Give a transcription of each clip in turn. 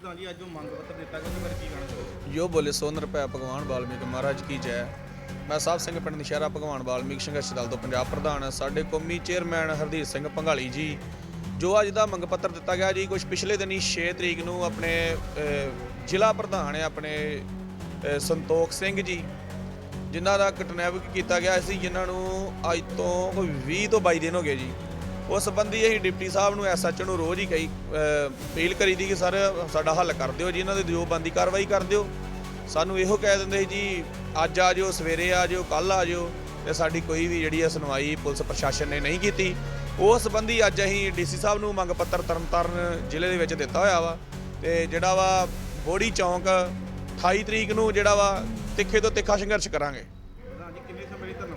ਪ੍ਰਧਾਨ ਜੀ ਅੱਜ ਜੋ ਮੰਗ ਪੱਤਰ ਦਿੱਤਾ ਗਿਆ ਉਹਦੇ ਬਾਰੇ ਕੀ ਕਹਿਣਾ ਚਾਹੋਗੇ ਜੋ ਬੋਲੇ ਸੋ ਨਿਰਭੈ ਭਗਵਾਨ ਵਾਲਮੀਕ ਮਹਾਰਾਜ ਕੀ ਜੈ। ਮੈਂ ਸਾਹਿਬ ਸਿੰਘ ਪਿੰਡ ਨਸ਼ਹਿਰਾ ਭਗਵਾਨ ਵਾਲਮੀਕ ਸੰਘਰਸ਼ ਦਲ ਤੋਂ ਪੰਜਾਬ ਪ੍ਰਧਾਨ ਸਾਡੇ ਕੌਮੀ ਚੇਅਰਮੈਨ ਹਰਦੀਪ ਸਿੰਘ ਭੰਗਾਲੀ ਜੀ। ਜੋ ਅੱਜ ਦਾ ਮੰਗ ਪੱਤਰ ਦਿੱਤਾ ਗਿਆ ਜੀ ਕੁਝ ਪਿਛਲੇ ਦਿਨੀ 6 ਤਰੀਕ ਨੂੰ ਆਪਣੇ ਅਹ, ਜ਼ਿਲ੍ਹਾ ਪ੍ਰਧਾਨ ਹੈ ਆਪਣੇ ਅਹ, ਸੰਤੋਖ ਸਿੰਘ ਜੀ ਜਿਨ੍ਹਾਂ ਦਾ ਕਿਡਨੈਪ ਕੀਤਾ ਗਿਆ ਸੀ ਜਿਨ੍ਹਾਂ ਨੂੰ ਅੱਜ ਤੋਂ ਕੋਈ 20 ਤੋਂ 22 ਦਿਨ ਹੋ ਗਏ ਜੀ। ਉਸ ਸੰਬੰਧੀ ਅਸੀਂ ਡਿਪਟੀ ਸਾਹਿਬ ਨੂੰ ਐਸਐਚਓ ਨੂੰ ਰੋਜ਼ ਹੀ ਕਹੀ ਅਪੀਲ ਕਰੀ ਦੀ ਕਿ ਸਰ, ਸਾਡਾ ਹੱਲ ਕਰ ਦਿਓ ਜੀ, ਇਹਨਾਂ ਦੇ ਜੋ ਬੰਦੀ ਕਾਰਵਾਈ ਕਰ ਦਿਓ। ਸਾਨੂੰ ਇਹੋ ਕਹਿ ਦਿੰਦੇ ਸੀ ਜੀ, ਅੱਜ ਆ ਜਾਓ, ਸਵੇਰੇ ਆ ਜਾਓ ਕੱਲ ਆ ਜਿਓ, ਤੇ ਸਾਡੀ ਕੋਈ ਵੀ ਜਿਹੜੀ ਹੈ ਸੁਣਵਾਈ ਪੁਲਿਸ ਪ੍ਰਸ਼ਾਸਨ ਨੇ ਨਹੀਂ ਕੀਤੀ। ਉਸ ਸੰਬੰਧੀ ਅੱਜ ਅਸੀਂ ਡੀਸੀ ਸਾਹਿਬ ਨੂੰ ਮੰਗ ਪੱਤਰ ਤਰਨਤਾਰਨ ਜ਼ਿਲ੍ਹੇ ਦੇ ਵਿੱਚ ਦਿੱਤਾ ਹੋਇਆ ਵਾ, ਤੇ ਜਿਹੜਾ ਵਾ ਬੋੜੀ ਚੌਂਕ 28 ਤਰੀਕ ਨੂੰ ਜਿਹੜਾ ਵਾ ਤਿੱਖੇ ਤੋਂ ਤਿੱਖਾ ਸੰਘਰਸ਼ ਕਰਾਂਗੇ। ਕਿੰਨੇ ਸਮੇਂ ਲਈ ਧਰਨਾ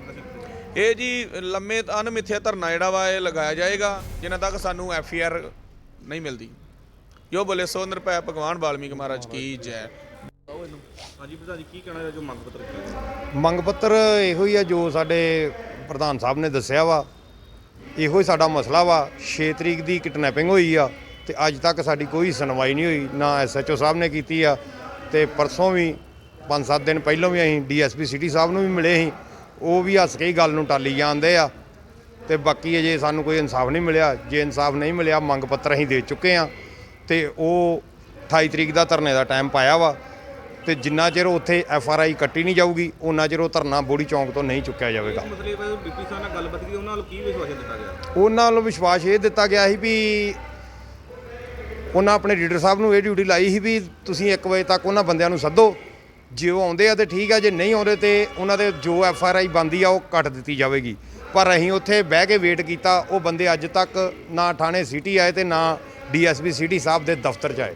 ਇਹ ਜੀ ਲੰਮੇ ਅਨਮਿੱਥੇ ਧਰਨਾ ਜਿਹੜਾ ਵਾ ਇਹ ਲਗਾਇਆ ਜਾਏਗਾ ਜਿੰਨਾ ਤੱਕ ਸਾਨੂੰ ਐਫ ਆਰ ਨਹੀਂ ਮਿਲਦੀ। ਜੋ ਬੋਲੇ ਸੋ ਨਿਰਭੈ ਭਗਵਾਨ ਵਾਲਮੀਕ ਮਹਾਰਾਜ ਕੀ ਜੈ। ਹਾਂਜੀ ਪ੍ਰਧਾਨ ਜੀ ਕੀ ਕਹਿਣਾ ਹੈ ਜੋ ਮੰਗ ਪੱਤਰ ਮੰਗ ਪੱਤਰ ਇਹੋ ਹੀ ਆ ਜੋ ਸਾਡੇ ਪ੍ਰਧਾਨ ਸਾਹਿਬ ਨੇ ਦੱਸਿਆ ਵਾ। ਇਹੋ ਹੀ ਸਾਡਾ ਮਸਲਾ ਵਾ। 6 ਤਰੀਕ ਦੀ ਕਿਡਨੈਪਿੰਗ ਹੋਈ ਆ ਤੇ ਅੱਜ ਤੱਕ ਸਾਡੀ ਕੋਈ ਸੁਣਵਾਈ ਨਹੀਂ ਹੋਈ। ਨਾ ਐਸਐਚਓ ਸਾਹਿਬ ਨੇ ਕੀਤੀ ਆ ਤੇ ਪਰਸੋਂ ਵੀ 5-7 ਦਿਨ ਪਹਿਲਾਂ ਵੀ ਅਸੀਂ ਡੀਐਸਪੀ ਸਿਟੀ ਸਾਹਿਬ ਨੂੰ ਵੀ ਮਿਲੇ ਸੀ। ਉਹ ਵੀ ਹੱਸ ਕੇ ਹੀ ਗੱਲ ਨੂੰ ਟਾਲੀ ਜਾਂਦੇ ਆ। ਤੇ ਬਾਕੀ ਅਜੇ ਸਾਨੂੰ ਕੋਈ ਇਨਸਾਫ ਨਹੀਂ ਮਿਲਿਆ। ਜੇ ਇਨਸਾਫ ਨਹੀਂ ਮਿਲਿਆ ਮੰਗ ਪੱਤਰ ਅਸੀਂ ਦੇ ਚੁੱਕੇ ਆ। ਤੇ ਉਹ 28 ਤਰੀਕ ਦਾ ਧਰਨੇ ਦਾ ਟਾਈਮ ਪਾਇਆ ਵਾ। ਤੇ ਜਿੰਨਾ ਚਿਰ ਉੱਥੇ ਐਫ ਆਰ ਆਈ ਕੱਟੀ ਨਹੀਂ ਜਾਊਗੀ ਉਹਨਾਂ ਚਿਰ ਉਹ ਧਰਨਾ ਬੋੜੀ ਚੌਂਕ ਤੋਂ ਨਹੀਂ ਚੁੱਕਿਆ ਜਾਵੇਗਾ। ਬਾਰੇ ਡਿਪਟੀ ਸਾਹਿਬ ਨਾਲ ਗੱਲਬਾਤ ਕੀਤੀ ਉਹਨਾਂ ਵੱਲੋਂ ਕੀ ਵਿਸ਼ਵਾਸਨ ਦਿੱਤਾ ਗਿਆ? ਉਹਨਾਂ ਵੱਲੋਂ ਵਿਸ਼ਵਾਸ ਇਹ ਦਿੱਤਾ ਗਿਆ ਸੀ ਵੀ ਉਹਨਾਂ ਆਪਣੇ ਲੀਡਰ ਸਾਹਿਬ ਨੂੰ ਇਹ ਡਿਊਟੀ ਲਾਈ ਸੀ ਵੀ ਤੁਸੀਂ 1 ਵਜੇ ਤੱਕ ਉਹਨਾਂ ਬੰਦਿਆਂ ਨੂੰ ਸੱਦੋ। ਜੇ ਉਹ ਆਉਂਦੇ ਆ ਤੇ ਠੀਕ ਆ, ਜੇ ਨਹੀਂ ਆਉਂਦੇ ਤੇ ਉਹਨਾਂ ਦੇ ਜੋ ਐਫ ਆਰ ਆਈ ਬੰਦੀ ਆ, ਉਹ ਕੱਟ ਦਿੱਤੀ ਜਾਵੇਗੀ। ਪਰ ਅਸੀਂ ਉੱਥੇ ਬਹਿ ਕੇ ਵੇਟ ਕੀਤਾ, ਉਹ ਬੰਦੇ ਅੱਜ ਤੱਕ ਨਾ ਥਾਣੇ ਸਿਟੀ ਆਏ ਤੇ ਨਾ ਡੀਐਸਪੀ ਸਿਟੀ ਸਾਹਿਬ ਦੇ ਦਫ਼ਤਰ 'ਚ ਆਏ।